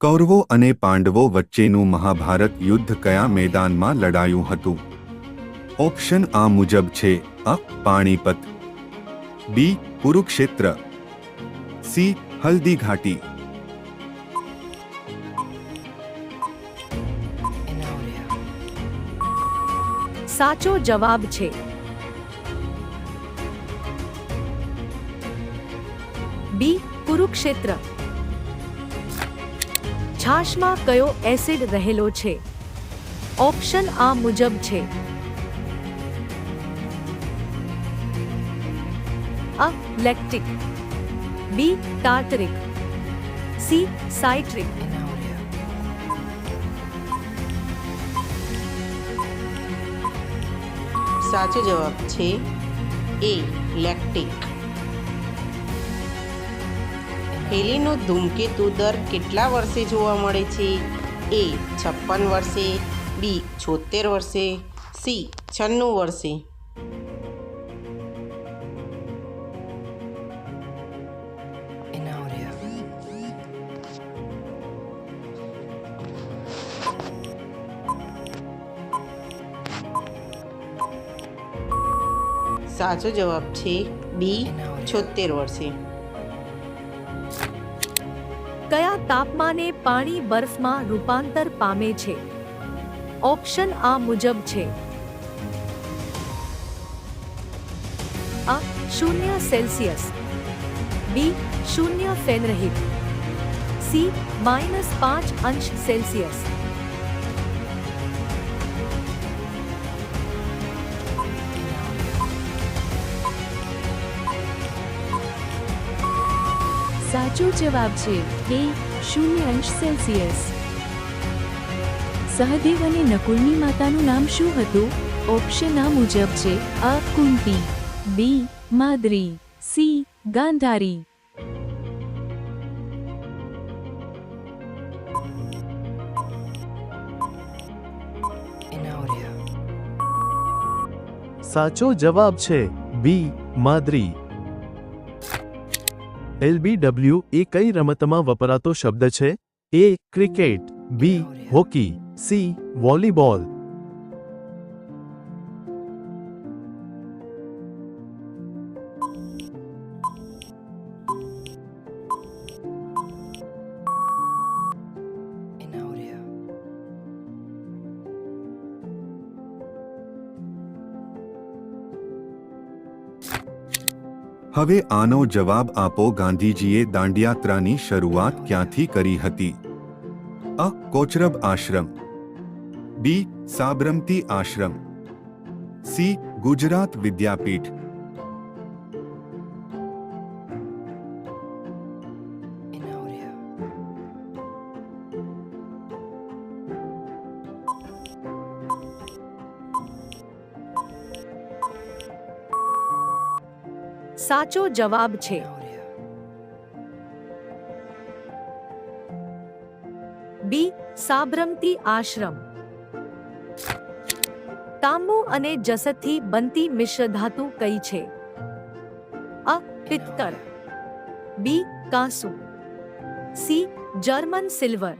કૌરવો અને પાંડવો વચ્ચેનું મહાભારત યુદ્ધ કયા મેદાનમાં લડાયું હતું? ઓપ્શન આ મુજબ છે અ, પાણીપત, બી, કુરુક્ષેત્ર, સી હલ્દી ઘાટી સાચો જવાબ છે. બી, કુરુક્ષેત્ર. છાશમાં કયો એસિડ રહેલો છે? ઓપ્શન આ મુજબ છે. અ, lactic. B, tartaric. C, citric. સાચો જવાબ છે એ લેક્ટિક. હેલીનો ધૂમકેતુ દર કેટલા વર્ષે જોવા મળે છે? એ છપ્પન વર્ષે બી છોતેર વર્ષે સી છન્નું વર્ષે. સાચો જવાબ છે બી છોતેર વર્ષે. તાપમાને પાણી બરફમાં રૂપાંતર પામે છે. ઓપ્શન આ મુજબ છે. અ શૂન્ય સેલ્સિયસ. બી શૂન્ય ફેનરહિત સી માઇનસ પાંચ અંશ સેલ્સિયસ. સાચો જવાબ છે એ શૂન્ય અંશ સેલ્સિયસ. સહદેવ અને નકુલની માતાનું નામ શું હતું? ઓપ્શન આ મુજબ છે અ, કુંતી, બી, માદ્રી, સી, ગાંધારી. સાચો જવાબ છે બી, માદ્રી. એલબીડબ્લ્યુ એ કઈ રમતમાં વપરાતો શબ્દ છે? A cricket B hockey C volleyball. હવે આનો જવાબ આપો ગાંધીજીએ દાંડિયાત્રાની શરૂઆત ક્યાંથી કરી હતી? અ. કોચરબ આશ્રમ બી. સાબરમતી આશ્રમ સી. ગુજરાત વિદ્યાપીઠ સાચો જવાબ છે. બી, સાબરમતી આશ્રમ. તાંબુ અને જસતથી બનતી મિશ્ર ધાતુ કઈ છે? અ, પિત્તળ. બી, કાંસુ. C, German silver.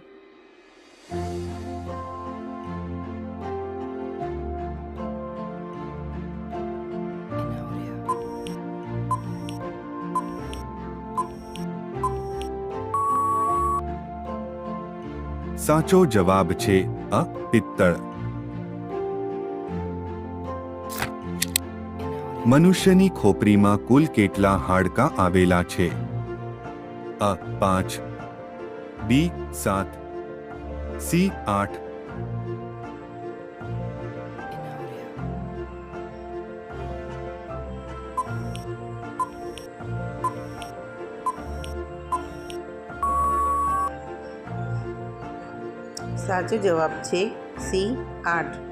સાચો જવાબ છે અ પિત્તળ મનુષ્યની ખોપરીમાં કુલ કેટલા હાડકાં આવેલા છે અ પાંચ બી સાત સી આઠ સાચો જવાબ છે સી આઠ.